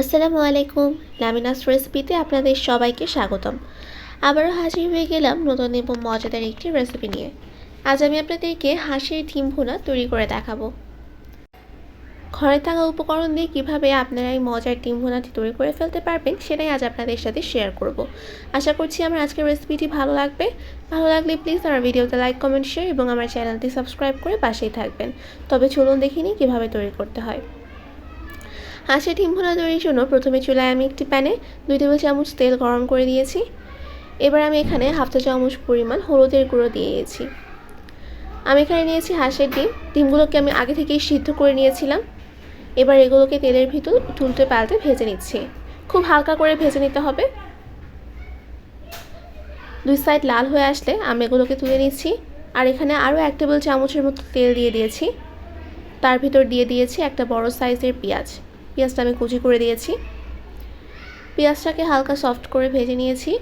আসসালামু আলাইকুম, লামিনাস রেসিপিতে আপনাদের সবাইকে স্বাগতম। আবারও হাজির হয়ে গেলাম নতুন এবং মজাদার একটি রেসিপি নিয়ে। আজ আমি আপনাদেরকে হাঁসের ডিম ভুনা তৈরি করে দেখাবো। ঘরে থাকা উপকরণ দিয়ে কীভাবে আপনারা এই মজার ডিম ভুনাটি তৈরি করে ফেলতে পারবেন, সেটাই আজ আপনাদের সাথে শেয়ার করব। আশা করছি আমার আজকের রেসিপিটি ভালো লাগবে। ভালো লাগলে প্লিজ আমার ভিডিওতে লাইক কমেন্ট শেয়ার এবং আমার চ্যানেলটি সাবস্ক্রাইব করে পাশেই থাকবেন। তবে চলুন দেখিনি কীভাবে তৈরি করতে হয়। হাঁসের ডিম ভোনা তৈরির জন্য প্রথমে চুলায় আমি একটি প্যানে দুই টেবিল চামচ তেল গরম করে দিয়েছি। এবার আমি এখানে হাফ চা চামচ পরিমাণ হলুদের গুঁড়ো দিয়েছি। আমি এখানে নিয়েছি হাঁসের ডিম। ডিমগুলোকে আমি আগে থেকেই সিদ্ধ করে নিয়েছিলাম। এবার এগুলোকে তেলের ভিতর তুলতে পাল্টে ভেজে নিচ্ছি। খুব হালকা করে ভেজে নিতে হবে। দুই সাইড লাল হয়ে আসলে আমি এগুলোকে তুলে নিচ্ছি। আর এখানে আরও এক টেবিল চামচের মতো তেল দিয়ে দিয়েছি। তার ভিতর দিয়ে দিয়েছি একটা বড় সাইজের পেঁয়াজ। পেঁয়াজটা আমি কুচি করে দিয়েছি। পেঁয়াজটাকে হালকা সফট করে ভেজে নিয়েছি।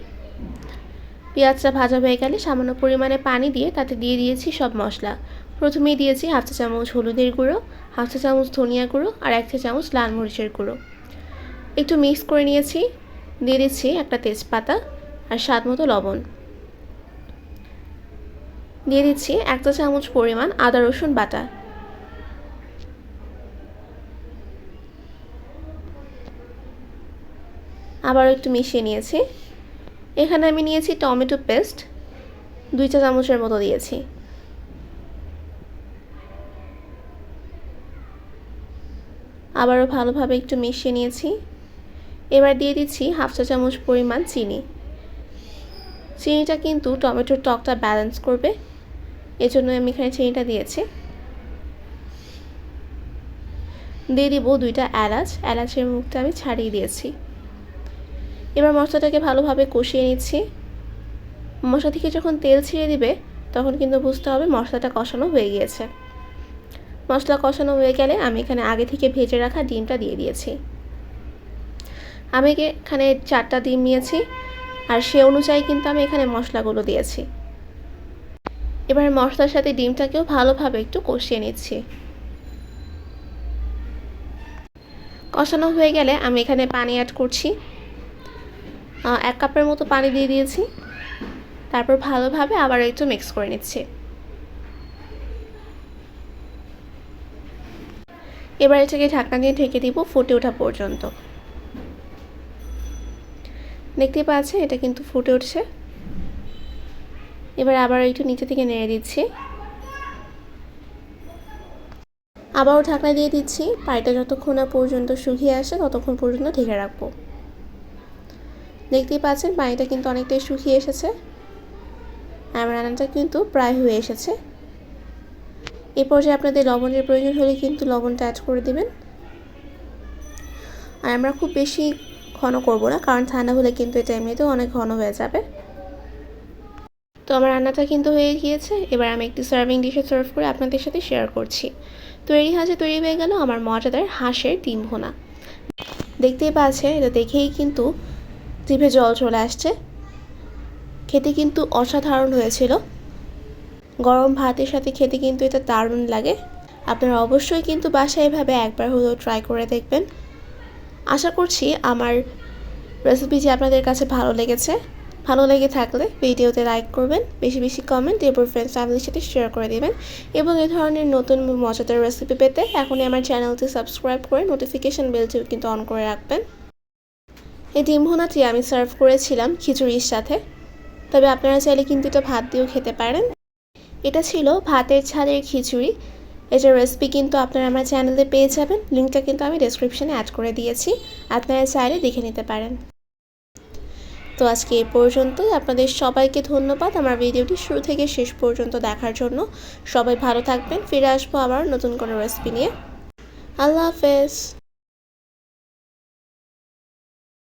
পেঁয়াজটা ভাজা হয়ে গেলে সামান্য পরিমাণে পানি দিয়ে তাতে দিয়ে দিয়েছি সব মশলা। প্রথমেই দিয়েছি হাফ চা চামচ হলুদের গুঁড়ো, হাফ চা চামচ ধনিয়া গুঁড়ো আর এক চা চামচ লাল মরিচের গুঁড়ো। একটু মিক্স করে নিয়েছি, দিয়ে দিচ্ছি একটা তেজপাতা আর স্বাদ মতো লবণ। দিয়ে দিচ্ছি এক চা চামচ পরিমাণ আদা রসুন বাটা। আবারও একটু মিশিয়ে নিয়েছি। এখানে আমি নিয়েছি টমেটো পেস্ট, দুই চা চামচের মতো দিয়েছি। আবারও ভালোভাবে একটু মিশিয়ে নিয়েছি। এবার দিয়ে দিচ্ছি হাফ চা চামচ পরিমাণ চিনি। চিনিটা কিন্তু টমেটোর টকটা ব্যালেন্স করবে। এজন্য আমি এখানে চিনিটা দিয়েছি। দিয়ে দিব দুইটা এলাচ। এলাচের মুখটা আমি ছাড়িয়ে দিয়েছি। এবার মশলাটাকে ভালোভাবে কষিয়ে নিচ্ছি। মশলা থেকে যখন তেল ছিঁড়ে দিবে, তখন কিন্তু বুঝতে হবে মশলাটা কষানো হয়ে গিয়েছে। মশলা কষানো হয়ে গেলে আমি এখানে আগে থেকে ভেজে রাখা ডিমটা দিয়ে দিয়েছি। আমি এখানে চারটা ডিম নিয়েছি, আর সে অনুযায়ী কিন্তু আমি এখানে মশলাগুলো দিয়েছি। এবার মশলার সাথে ডিমটাকেও ভালোভাবে একটু কষিয়ে নিচ্ছি। কষানো হয়ে গেলে আমি এখানে পানি অ্যাড করছি। এক কাপের মতো পানি দিয়ে দিয়েছি। তারপর ভালোভাবে আবার একটু মিক্স করে নিচ্ছি। এবার এটাকে ঢাকনা দিয়ে ঢেকে দিব ফুটে ওঠা পর্যন্ত। দেখতে পাচ্ছেন, এটা কিন্তু ফুটে উঠছে। এবার আবার একটু নিচে থেকে নেড়ে দিচ্ছি। আবারও ঢাকনা দিয়ে দিচ্ছি। পানিটা যতক্ষণ না পর্যন্ত শুকিয়ে আসে, ততক্ষণ পর্যন্ত ঢেকে রাখব। দেখতেই পাচ্ছেন, পানিটা কিন্তু অনেকটাই শুকিয়ে এসেছে। আর রান্নাটা কিন্তু প্রায় হয়ে এসেছে। এ পর্যায়ে আপনাদের লবণের প্রয়োজন হলে কিন্তু লবণটা অ্যাড করে দেবেন। আর আমরা খুব বেশি ঘন করব না, কারণ ঠান্ডা হলে কিন্তু এটা এমনিতেও অনেক ঘন হয়ে যাবে। তো আমার রান্নাটা কিন্তু হয়ে গিয়েছে। এবার আমি একটি সার্ভিং ডিশে সার্ভ করে আপনাদের সাথে শেয়ার করছি। তৈরি হাজে তৈরি হয়ে গেল আমার মজাদার হাঁসের ডিম ভোনা। দেখতেই পাচ্ছে এটা দেখেই কিন্তু জিভে জল চলে আসছে। খেতে কিন্তু অসাধারণ হয়েছিল। গরম ভাতের সাথে খেতে কিন্তু এটা দারুণ লাগে। আপনারা অবশ্যই কিন্তু বাসায় এভাবে একবার হলেও ট্রাই করে দেখবেন। আশা করছি আমার রেসিপিটি আপনাদের কাছে ভালো লেগেছে, ভালো লেগে থাকলে ভিডিওতে লাইক করবেন, বেশি বেশি কমেন্ট এরপর ফ্রেন্ডস ফ্যামিলির সাথে শেয়ার করে দেবেন এবং এই ধরনের নতুন মজাদার রেসিপি পেতে এখনই আমার চ্যানেলটি সাবস্ক্রাইব করে নোটিফিকেশান বেলটিও কিন্তু অন করে রাখবেন। এই ডিম ভুনাটি আমি সার্ভ করেছিলাম খিচুড়ির সাথে। তবে আপনারা চাইলে কিন্তু এটা ভাত দিয়েও খেতে পারেন। এটা ছিল ভাতের ছাদের খিচুড়ি। এটার রেসিপি কিন্তু আপনারা আমার চ্যানেলে পেয়ে যাবেন। লিঙ্কটা কিন্তু আমি ডেসক্রিপশানে অ্যাড করে দিয়েছি। আপনারা চাইলে দেখে নিতে পারেন। তো আজকে এ পর্যন্তই। আপনাদের সবাইকে ধন্যবাদ আমার ভিডিওটি শুরু থেকে শেষ পর্যন্ত দেখার জন্য। সবাই ভালো থাকবেন। ফিরে আসব আবার নতুন কোনো রেসিপি নিয়ে। আল্লাহ হাফেজ।